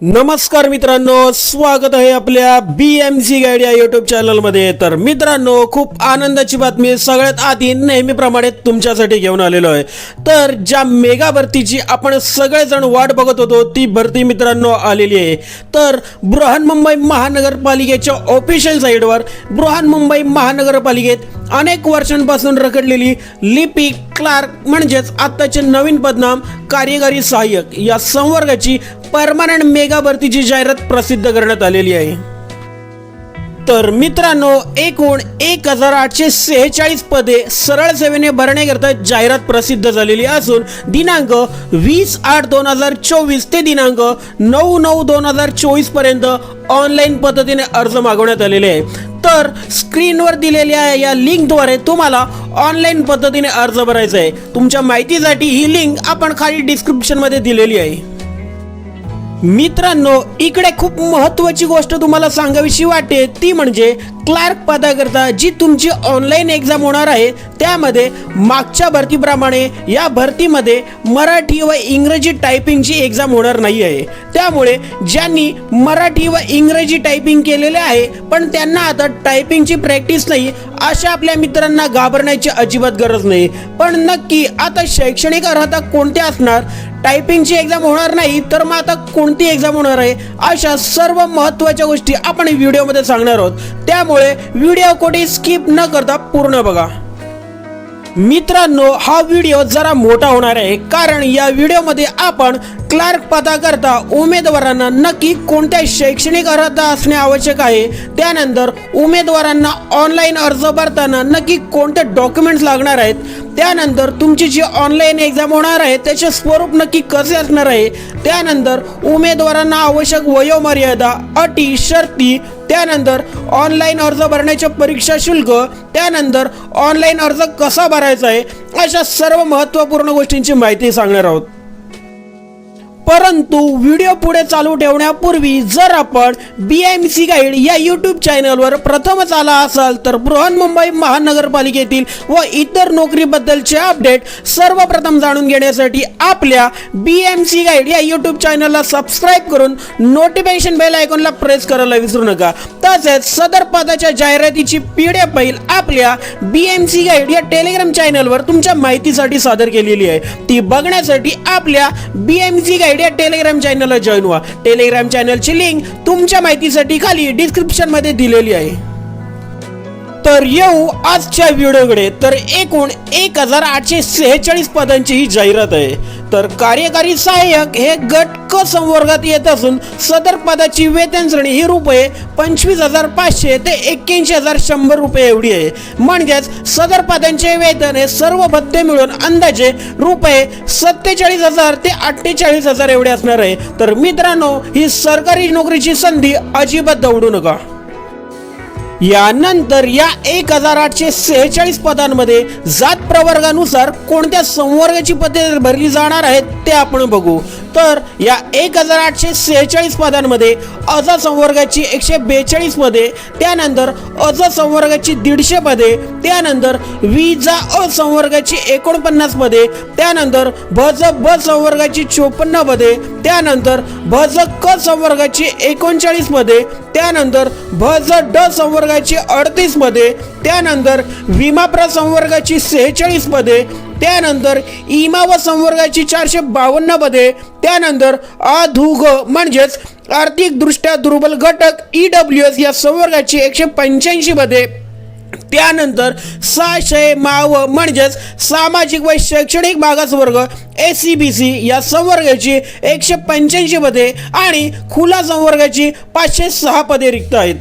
नमस्कार मित्रांनो स्वागत आहे आपल्या बी एम सी गाईड या युट्यूब चॅनलमध्ये तर मित्रांनो खूप आनंदाची बातमी सगळ्यात आधी नेहमीप्रमाणे तुमच्यासाठी घेऊन आलेलो आहे. तर ज्या मेगा भरतीची आपण सगळेजण वाट बघत होतो ती भरती मित्रांनो आलेली आहे. तर बृहन्मुंबई महानगरपालिकेच्या ऑफिशियल साईडवर बृहन्मुंबई महानगरपालिकेत अनेक वर्षांपासून रखडलेली लिपी क्लार्क म्हणजेच आत्ताचे नवीन पदनाम कार्यकारी सहाय्यक या संवर्गाची परमानंट मेगा भरतीची जाहिरात प्रसिद्ध करण्यात आलेली आहे. तर मित्रांनो एकूण एक हजार आठशे सेहेचाळीस पदे सरळ सेवेने भरण्याकरता जाहिरात प्रसिद्ध झालेली असून दिनांक वीस आठ दोन हजार चोवीस ते दिनांक नऊ नऊ दोन हजार चोवीसपर्यंत ऑनलाईन पद्धतीने अर्ज मागवण्यात आलेले आहे. तर स्क्रीनवर दिलेल्या या लिंकद्वारे तुम्हाला ऑनलाईन पद्धतीने अर्ज भरायचा आहे. तुमच्या माहितीसाठी ही लिंक आपण खाली डिस्क्रिप्शनमध्ये दिलेली आहे. मित्रांनो इकडे खूप महत्वाची गोष्ट तुम्हाला सांगावीशी वाटते ती म्हणजे क्लार्क पदाकरता जी तुमची ऑनलाईन एक्झाम होणार आहे त्यामध्ये मागच्या भरतीप्रमाणे या भरतीमध्ये मराठी व इंग्रजी टायपिंगची एक्झाम होणार नाही आहे. त्यामुळे ज्यांनी मराठी व इंग्रजी टायपिंग केलेले आहे पण त्यांना आता टायपिंगची प्रॅक्टिस नाही अशा आपल्या मित्रांना घाबरण्याची अजिबात गरज नाही. पण नक्की आता शैक्षणिक अर्हता कोणत्या असणार? टायपिंगची एक्झाम होणार नाही तर मग आता कोणती एक्झाम होणार आहे? अशा सर्व महत्त्वाच्या गोष्टी आपण व्हिडिओमध्ये सांगणार आहोत. त्यामुळे व्हिडिओ कोठे स्किप न करता पूर्ण बघा. मित्रांनो हा व्हिडिओ जरा मोठा होणार आहे. कारण या व्हिडिओमध्ये आपण क्लार्क पदाकरता उमेदवारांना नक्की कोणत्या शैक्षणिक अर्हता असणे आवश्यक आहे? त्यानंतर उमेदवारांना ऑनलाईन अर्ज भरताना नक्की कोणते डॉक्युमेंट्स लागणार आहेत? त्यानंतर तुमची जी ऑनलाईन एक्झाम होणार आहे त्याचे स्वरूप नक्की कसे असणार आहे? त्यानंतर उमेदवारांना आवश्यक वयोमर्यादा अटी शर्ती त्यानंतर ऑनलाईन अर्ज भरण्याचे परीक्षा शुल्क त्यानंतर ऑनलाईन अर्ज कसा भरायचा आहे अशा सर्व महत्त्वपूर्ण गोष्टींची माहिती सांगणार आहोत. परंतु व्हिडिओ पुढे चालू ठेवण्यापूर्वी जर आपण बी एम सी गाईड या यूट्यूब चॅनलवर प्रथमच आला असाल तर बृहन्मुंबई महानगरपालिकेतील व इतर नोकरीबद्दलचे अपडेट सर्वप्रथम जाणून घेण्यासाठी आपल्या बी एम सी गाईड या यूट्यूब चॅनलला सबस्क्राईब करून नोटिफिकेशन बेल आयकॉनला प्रेस करायला विसरू नका. तसेच सदर पदाच्या जाहिरातीची पी डी एफ फाईल आपल्या बी एम सी गाईड या टेलिग्राम चॅनलवर तुमच्या माहितीसाठी सादर केलेली आहे. ती बघण्यासाठी आपल्या बी एम सी गाईड या टेलिग्राम चॅनलला जॉईन व्हा. टेलिग्राम चॅनलची लिंक तुमच्या माहितीसाठी खाली डिस्क्रिप्शनमध्ये दिलेली आहे. तर येऊ आजच्या व्हिडिओकडे. तर एकूण एक हजार आठशे सेहेचाळीस पदांची ही जाहिरात आहे. तर कार्यकारी सहाय्यक हे गट क संवर्गात येत असून सदर पदाची वेतन श्रेणी ही रुपये पंचवीस हजार पाचशे ते एक्क्याऐंशी हजार शंभर रुपये एवढी आहे. म्हणजेच सदर पदांचे वेतन हे सर्व भत्ते मिळून अंदाजे रुपये सत्तेचाळीस हजार ते अठ्ठेचाळीस हजार एवढे असणार आहे. तर मित्रांनो ही सरकारी नोकरीची संधी अजिबात दवडू नका. यानंतर या एक हजार आठशे सेहेचाळीस पदांमध्ये जात प्रवर्गानुसार कोणत्या संवर्गाची पदे भरली जाणार आहेत ते आपण बघू. तर या एक हजार आठशे सेहेचाळीस पदांमध्ये अज संवर्गाची एकशे बेचाळीस पदे त्यानंतर अज संवर्गाची दीडशे पदे त्यानंतर विजा अ संवर्गाची एकोणपन्नास पदे त्यानंतर भज ब संवर्गाची चोपन्न पदे त्यानंतर भज क संवर्गाची एकोणचाळीस पदे त्यानंतर भज ड संवर्गाची अडतीस पदे त्यानंतर विमाप्र संवर्गाची सेहेचाळीस पदे त्यानंतर इमा व संवर्गाची चारशे बावन्न पदे. त्यानंतर अधुग म्हणजेच आर्थिकदृष्ट्या दुर्बल घटक ई डब्ल्यू एस या संवर्गाची एकशे पंच्याऐंशी पदे. त्यानंतर सहाशे माव म्हणजेच सामाजिक व शैक्षणिक मागासवर्ग ए सी बी सी या संवर्गाची एकशे पंच्याऐंशी पदे आणि खुला संवर्गाची पाचशे सहा पदे रिक्त आहेत.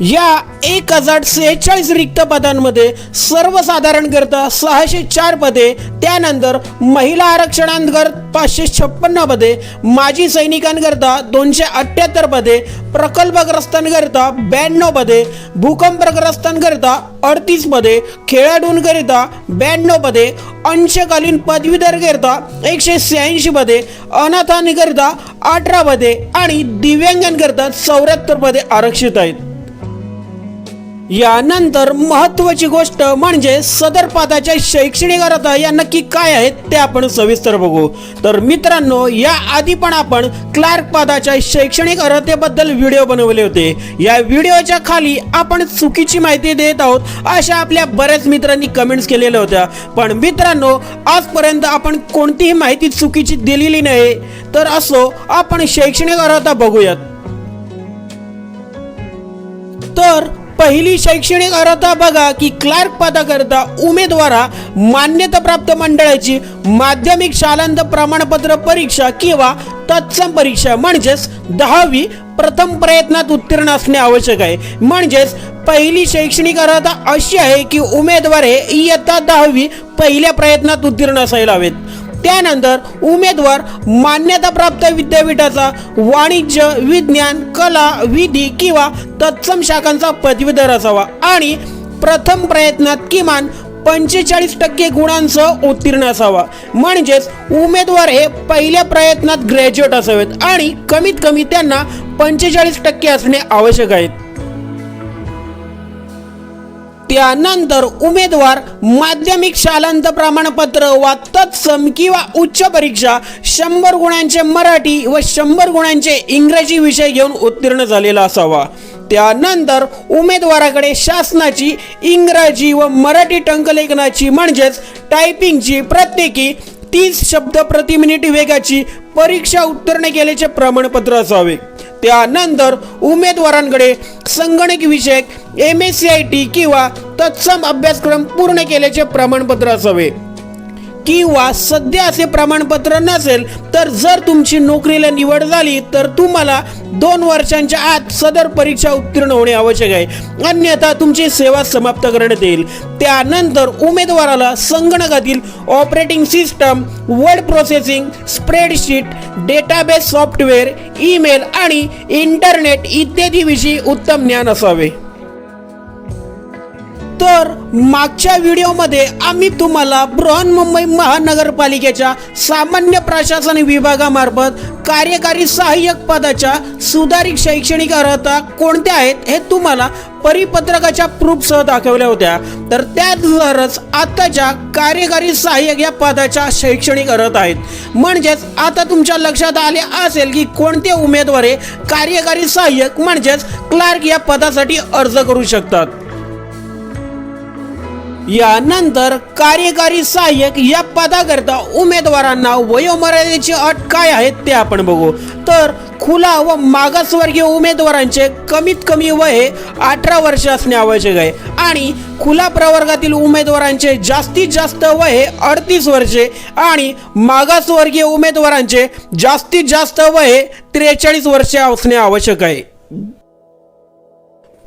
या एक हजार सेहेचाळीस रिक्त पदांमध्ये सर्वसाधारणकरता सहाशे चार पदे त्यानंतर महिला आरक्षणांतर्गत पाचशे छप्पन्न पदे माजी सैनिकांकरता दोनशे अठ्ठ्याहत्तर पदे प्रकल्पग्रस्तांकरता ब्याण्णव पदे भूकंपग्रस्तांकरता अडतीस पदे खेळाडूंकरिता ब्याण्णव पदे अंशकालीन पदवीधरकरिता एकशे शहाऐंशी पदे अनाथांकरिता अठरा पदे आणि दिव्यांगांकरिता चौऱ्याहत्तर पदे आरक्षित आहेत. यानंतर महत्वाची गोष्ट म्हणजे सदर पदाच्या शैक्षणिक अर्हता या नक्की काय आहेत ते आपण सविस्तर बघू. तर मित्रांनो या आधी पण आपण क्लार्क पदाच्या शैक्षणिक अर्हतेबद्दल व्हिडिओ बनवले होते. या व्हिडिओच्या खाली आपण चुकीची माहिती देत आहोत अशा आपल्या बऱ्याच मित्रांनी कमेंट्स केलेल्या होत्या. पण मित्रांनो आजपर्यंत आपण कोणतीही माहिती चुकीची दिलेली नाही. तर असो आपण शैक्षणिक अर्हता बघूयात. तर पहिली शैक्षणिक अर्हता बघा की क्लार्क पदाकरता उमेदवारा मान्यताप्राप्त मंडळाची माध्यमिक शालांत प्रमाणपत्र परीक्षा किंवा तत्सम परीक्षा. म्हणजेच दहावी प्रथम प्रयत्नात उत्तीर्ण असणे आवश्यक आहे. म्हणजेच पहिली शैक्षणिक अर्हता अशी आहे की उमेदवार हे इयत्ता दहावी पहिल्या प्रयत्नात उत्तीर्ण असायला हवेत. त्यानंतर उमेदवार मान्यताप्राप्त विद्यापीठाचा वाणिज्य विज्ञान कला विधी किंवा तत्सम शाखांचा पदवीधर असावा आणि प्रथम प्रयत्नात किमान पंचेचाळीस टक्के गुणांसह उत्तीर्ण असावा. म्हणजेच उमेदवार हे पहिल्या प्रयत्नात ग्रॅज्युएट असावेत आणि कमीत कमी त्यांना पंचेचाळीस टक्के असणे आवश्यक आहे. त्यानंतर उमेदवार माध्यमिक शालांत प्रमाणपत्र वा तत्सम किंवा उच्च परीक्षा शंभर गुणांचे मराठी व शंभर गुणांचे इंग्रजी विषय घेऊन उत्तीर्ण झालेला असावा. त्यानंतर उमेदवाराकडे शासनाची इंग्रजी व मराठी टंकलेखनाची म्हणजेच टायपिंगची प्रत्येकी तीस शब्द प्रति मिनिट वेगाची परीक्षा उत्तीर्ण केल्याचे प्रमाणपत्र असावे. त्यानंतर उमेदवारांकडे संगणक विषयक M S C I T किंवा तत्सम अभ्यासक्रम पूर्ण केल्याचे प्रमाणपत्र असावे. किंवा सध्या असे प्रमाणपत्र नसेल तर जर तुमची नोकरीला निवड झाली तर तुम्हाला दोन वर्षांच्या आत सदर परीक्षा उत्तीर्ण होणे आवश्यक आहे. अन्यथा तुमची सेवा समाप्त करण्यात येईल. त्यानंतर उमेदवाराला संगणकातील operating system word processing spreadsheet database software email आणि इंटरनेट इत्यादीविषयी उत्तम ज्ञान असावे. तर मागच्या व्हिडिओमध्ये आम्ही तुम्हाला बृहन्मुंबई महानगरपालिकेच्या सामान्य प्रशासन विभागामार्फत कार्यकारी सहाय्यक पदाच्या सुधारित शैक्षणिक अर्हता कोणत्या आहेत हे तुम्हाला परिपत्रकाच्या प्रूफसह दाखवल्या होत्या. तर त्यानुसारच आताच्या कार्यकारी सहाय्यक या पदाच्या शैक्षणिक अर्हता आहेत. म्हणजेच आता तुमच्या लक्षात आले असेल की कोणते उमेदवार कार्यकारी सहाय्यक म्हणजेच क्लार्क या पदासाठी अर्ज करू शकतात. यानंतर कार्यकारी सहाय्यक या पदाकरता उमेदवारांना वयोमर्यादेची अट काय आहेत ते आपण बघू. तर खुला व मागासवर्गीय उमेदवारांचे कमीत कमी वय अठरा वर्ष असणे आवश्यक आहे. आणि खुला प्रवर्गातील उमेदवारांचे जास्तीत जास्त वय अडतीस वर्षे आणि मागासवर्गीय उमेदवारांचे जास्तीत जास्त वय त्रेचाळीस वर्षे असणे आवश्यक आहे.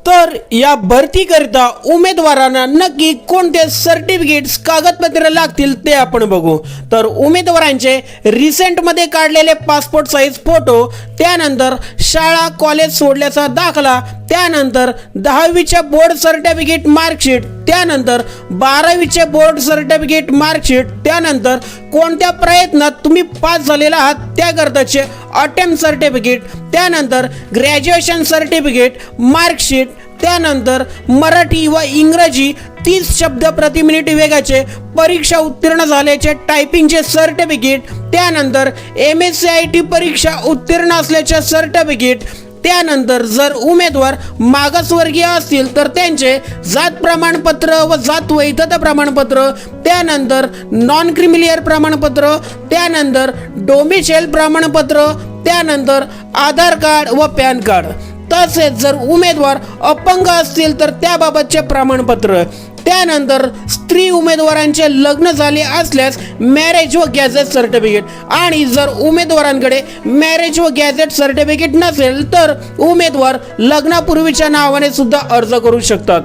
तर या भरतीकरिता उमेदवारांना नक्की कोणते सर्टिफिकेट्स कागदपत्र लागतील ते आपण बघू. तर उमेदवारांचे रिसेंटमध्ये काढलेले पासपोर्ट साईज फोटो त्यानंतर शाळा कॉलेज सोडल्याचा दाखला त्यानंतर दहावीचे बोर्ड सर्टिफिकेट मार्कशीट त्यानंतर बारावीचे बोर्ड सर्टिफिकेट मार्कशीट त्यानंतर कोणत्या प्रयत्नात तुम्ही पास झालेला आहात त्याकरताचे अटेम्प्ट सर्टिफिकेट त्यानंतर ग्रॅज्युएशन सर्टिफिकेट मार्कशीट त्यानंतर मराठी व इंग्रजी तीस शब्द प्रति मिनिट वेगाचे परीक्षा उत्तीर्ण झाल्याचे टायपिंगचे सर्टिफिकेट त्यानंतर M S C I T परीक्षा उत्तीर्ण असल्याचे सर्टिफिकेट त्यानंतर जर उमेदवार मागासवर्गीय असतील तर त्यांचे जात प्रमाणपत्र व जात वैधता प्रमाणपत्र त्यानंतर नॉन क्रिमिलियर प्रमाणपत्र त्यानंतर डोमिशेल प्रमाणपत्र त्यानंतर आधार कार्ड व पॅन कार्ड. तसेच जर उमेदवार अपंग असतील तर त्याबाबतचे प्रमाणपत्र. त्यानंतर स्त्री उमेदवारांचे लग्न झाले असल्यास मॅरेज व गॅझेट सर्टिफिकेट आणि जर उमेदवारांकडे मॅरेज व गॅझेट सर्टिफिकेट नसेल तर उमेदवार लग्नापूर्वीच्या नावाने सुद्धा अर्ज करू शकतात.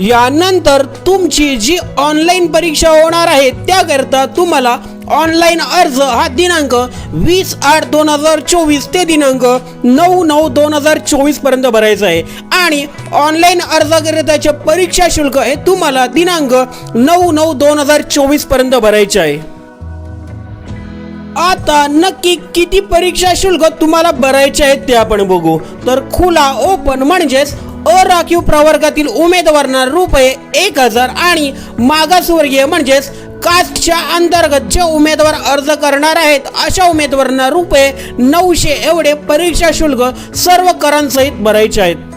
यानंतर तुमची जी ऑनलाईन परीक्षा होणार आहे त्याकरता तुम्हाला ऑनलाईन अर्ज हा दिनांक वीस आठ दोन हजार चोवीस ते दिनांक नऊ नऊ दोन हजार चोवीसपर्यंत भरायचा आहे. आणि ऑनलाईन अर्जाकरिताचे परीक्षा शुल्क हे तुम्हाला दिनांक नऊ नऊ दोन हजार चोवीसपर्यंत भरायचे आहे. आता नक्की किती परीक्षा शुल्क तुम्हाला भरायचे आहेत ते आपण बघू. तर खुला ओपन म्हणजेच अराखीव प्रवर्गातील उमेदवारांना रुपये एक हजार आणि मागासवर्गीय म्हणजेच कास्टच्या अंतर्गत जे उमेदवार अर्ज करणार आहेत अशा उमेदवारांना रुपये नऊशे एवढे परीक्षा शुल्क सर्व करांसहित भरायचे आहेत.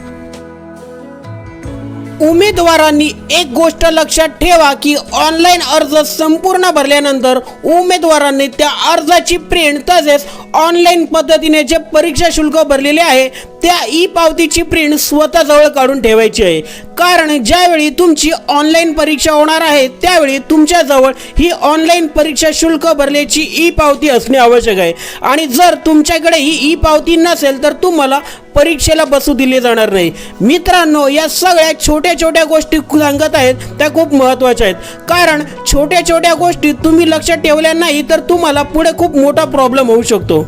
उमेदवारांनी एक गोष्ट लक्षात ठेवा की ऑनलाईन अर्ज संपूर्ण भरल्यानंतर उमेदवारांनी त्या अर्जाची प्रिंट तसेच ऑनलाईन पद्धतीने जे परीक्षा शुल्क भरलेले आहे त्या ई पावतीची प्रिंट स्वतःजवळ काढून ठेवायची आहे. कारण ज्यावेळी तुमची ऑनलाईन परीक्षा होणार आहे त्यावेळी तुमच्याजवळ ही ऑनलाईन परीक्षा शुल्क भरल्याची ई पावती असणे आवश्यक आहे. आणि जर तुमच्याकडे ही ई पावती नसेल तर तुम्हाला परीक्षेला बसू दिले जाणार नाही. मित्रांनो या सगळ्या छोट्या छोट्या गोष्टी सांगत आहेत त्या खूप महत्त्वाच्या आहेत. कारण छोट्या छोट्या गोष्टी तुम्ही लक्षात ठेवल्या नाही तर तुम्हाला पुढे खूप मोठा प्रॉब्लेम होऊ शकतो.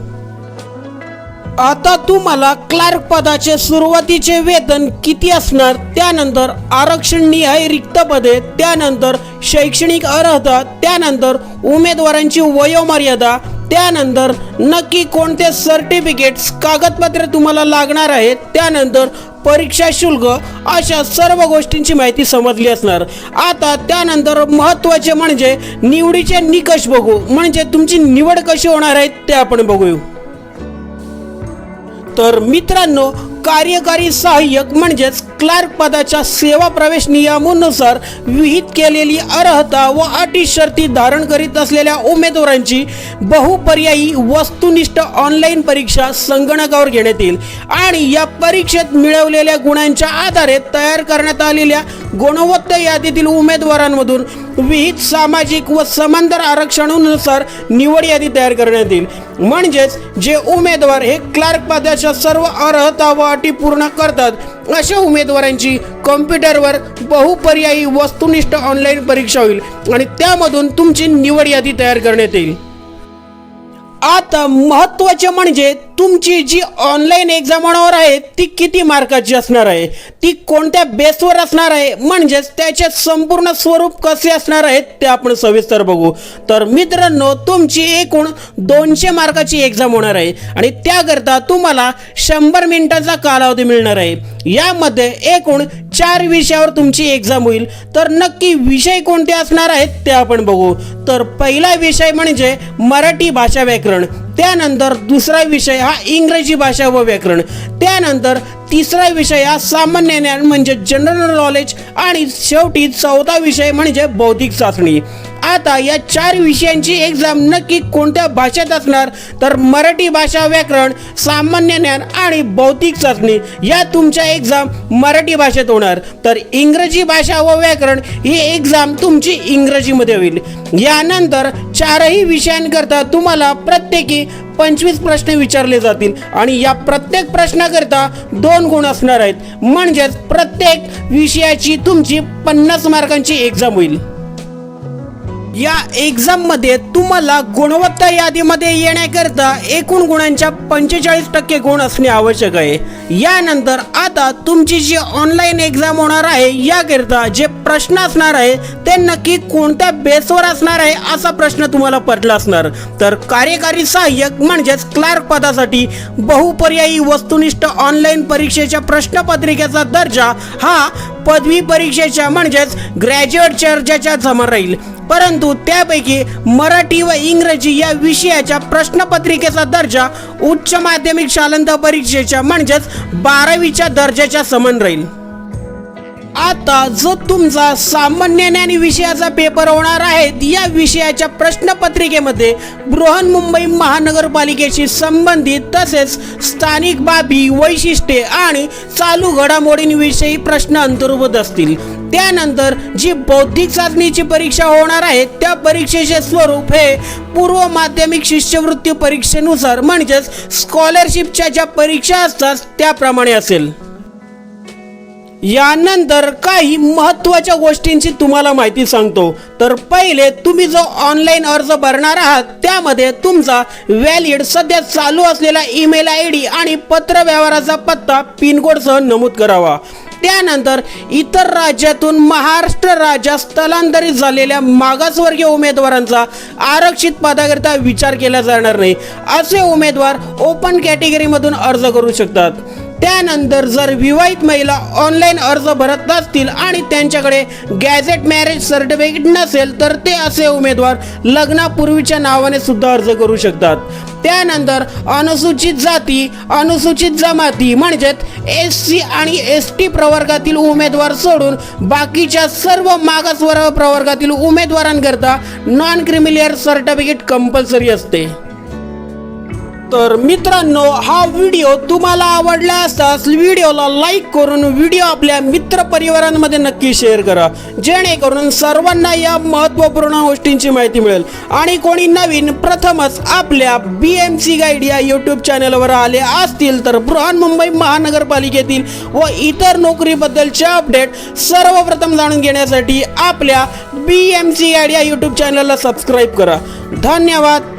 आता तुम्हाला क्लार्क पदाचे सुरुवातीचे वेतन किती असणार? त्यानंतर आरक्षण निहाय रिक्त पदे त्यानंतर शैक्षणिक अर्हता त्यानंतर उमेदवारांची वयोमर्यादा त्यानंतर नक्की कोणते सर्टिफिकेट्स कागदपत्रे तुम्हाला लागणार आहेत त्यानंतर परीक्षा शुल्क अशा सर्व गोष्टींची माहिती समजली असणार. आता त्यानंतर महत्त्वाचे म्हणजे निवडीचे निकष बघू. म्हणजे तुमची निवड कशी होणार आहे ते आपण बघूया. तर मित्रांनो कार्यकारी सहाय्यक म्हणजेच क्लार्क पदाच्या सेवा प्रवेश नियमानुसार विहित केलेली अर्हता व अटी शर्ती धारण करीत असलेल्या उमेदवारांची बहुपर्यायी वस्तुनिष्ठ ऑनलाईन परीक्षा संगणकावर घेण्यात येईल. आणि या परीक्षेत मिळवलेल्या गुणांच्या आधारे तयार करण्यात आलेल्या गुणवत्ता यादीतील उमेदवारांमधून विहित सामाजिक व समांतर आरक्षणानुसार निवड यादी तयार करण्यात येईल. म्हणजेच जे उमेदवार हे क्लार्क पदाच्या सर्व अर्हता व अटी पूर्ण करतात अशा उमेदवारांची कॉम्प्युटरवर बहुपर्यायी वस्तुनिष्ठ ऑनलाईन परीक्षा होईल आणि त्यामधून तुमची निवड यादी तयार करण्यात येईल. आता महत्त्वाचे म्हणजे तुमची जी ऑनलाईन एक्झाम होणार आहे ती किती मार्काची असणार आहे? ती कोणत्या बेसवर असणार आहे? म्हणजेच त्याचे संपूर्ण स्वरूप कसे असणार आहेत ते आपण सविस्तर बघू. तर मित्रांनो तुमची एकूण दोनशे मार्काची एक्झाम होणार आहे. आणि त्याकरता तुम्हाला शंभर मिनिटाचा कालावधी मिळणार आहे. यामध्ये एकूण चार विषयावर तुमची एक्झाम होईल. तर नक्की विषय कोणते असणार आहेत ते आपण बघू. तर पहिला विषय म्हणजे मराठी भाषा व्याकरण. त्यानंतर दुसरा विषय हा इंग्रजी भाषा व व्याकरण. त्यानंतर तिसरा विषय हा सामान्य ज्ञान म्हणजे जनरल नॉलेज आणि शेवटी चौथा विषय म्हणजे बौद्धिक चाचणी. आता या चार विषयांची एक्झाम नक्की कोणत्या भाषेत असणार? तर मराठी भाषा व्याकरण सामान्य ज्ञान आणि बौद्धिक चाचणी या तुमच्या एक्झाम मराठी भाषेत होणार. तर इंग्रजी भाषा व व्याकरण ही एक्झाम तुमची इंग्रजीमध्ये होईल. यानंतर चारही विषयांकरता तुम्हाला प्रत्येकी पंचवीस प्रश्न विचारले जातील आणि या प्रत्येक प्रश्नाकरता दोन गुण असणार आहेत. म्हणजेच प्रत्येक विषयाची तुमची पन्नास मार्कांची एक्झाम होईल. या एक्झाममध्ये तुम्हाला गुणवत्ता यादीमध्ये येण्याकरता एकूण गुणांच्या पंचेचाळीस टक्के गुण असणे आवश्यक आहे. यानंतर आता तुमची जी ऑनलाईन एक्झाम होणार आहे याकरिता जे प्रश्न असणार आहे ते नक्की कोणत्या बेसवर असणार आहे असा प्रश्न तुम्हाला पडला असणार. तर कार्यकारी सहाय्यक म्हणजेच क्लार्क पदासाठी बहुपर्यायी वस्तुनिष्ठ ऑनलाईन परीक्षेच्या प्रश्नपत्रिकेचा दर्जा हा पदवी परीक्षेच्या म्हणजेच ग्रॅज्युएट चर्चाच्या समान राहील. परंतु त्यापैकी मराठी व इंग्रजी या विषयाच्या प्रश्नपत्रिकेचा दर्जा उच्च माध्यमिक शालांत परीक्षेच्या म्हणजेच बारावीच्या दर्जाच्या समान राहील. आता जो तुमचा सामान्य ज्ञान विषयाचा पेपर होणार आहे या विषयाच्या प्रश्नपत्रिकेमध्ये बृहन्मुंबई महानगरपालिकेशी संबंधित तसेच स्थानिक बाबी वैशिष्ट्ये आणि चालू घडामोडींविषयी प्रश्न अंतर्भूत असतील. त्यानंतर जी बौद्धिक चाचणीची परीक्षा होणार आहे त्या परीक्षेचे स्वरूप हे पूर्व माध्यमिक शिष्यवृत्ती परीक्षेनुसार म्हणजेच स्कॉलरशिपच्या ज्या परीक्षा असतात त्याप्रमाणे असेल. यानंतर काही महत्त्वाच्या गोष्टींची तुम्हाला माहिती सांगतो. तर पहिले तुम्ही जो ऑनलाईन अर्ज भरणार आहात त्यामध्ये तुमचा व्हॅलिड सध्या चालू असलेला ईमेल आय डी आणि पत्र व्यवहाराचा पत्ता पिनकोडसह नमूद करावा. त्यानंतर इतर राज्यातून महाराष्ट्र राज्यात स्थलांतरित झालेल्या मागासवर्गीय उमेदवारांचा आरक्षित पदाकरिता विचार केला जाणार नाही. असे उमेदवार ओपन कॅटेगरीमधून अर्ज करू शकतात. त्यानंतर जर विवाहित महिला ऑनलाईन अर्ज भरत नसतील आणि त्यांच्याकडे गॅझेट मॅरेज सर्टिफिकेट नसेल तर ते असे उमेदवार लग्नापूर्वीच्या नावाने सुद्धा अर्ज करू शकतात. त्यानंतर अनुसूचित जाती अनुसूचित जमाती म्हणजेच एस सी आणि एस टी प्रवर्गातील उमेदवार सोडून बाकीच्या सर्व मागासवर्ग प्रवर्गातील उमेदवारांकरता non creamy layer certificate compulsory असते. तर मित्रांनो हा व्हिडिओ तुम्हाला आवडला असताच व्हिडिओला लाईक करून व्हिडिओ आपल्या मित्र परिवारांमध्ये नक्की शेअर करा. जेणेकरून सर्वांना या महत्त्वपूर्ण गोष्टींची माहिती मिळेल. आणि कोणी नवीन प्रथमच आपल्या बी एम सी गाईड या यूट्यूब चॅनलवर आले असतील तर बृहन्मुंबई महानगरपालिकेतील व इतर नोकरीबद्दलचे अपडेट सर्वप्रथम जाणून घेण्यासाठी आपल्या बी एम सी गाईड या यूट्यूब चॅनलला सबस्क्राईब करा. धन्यवाद.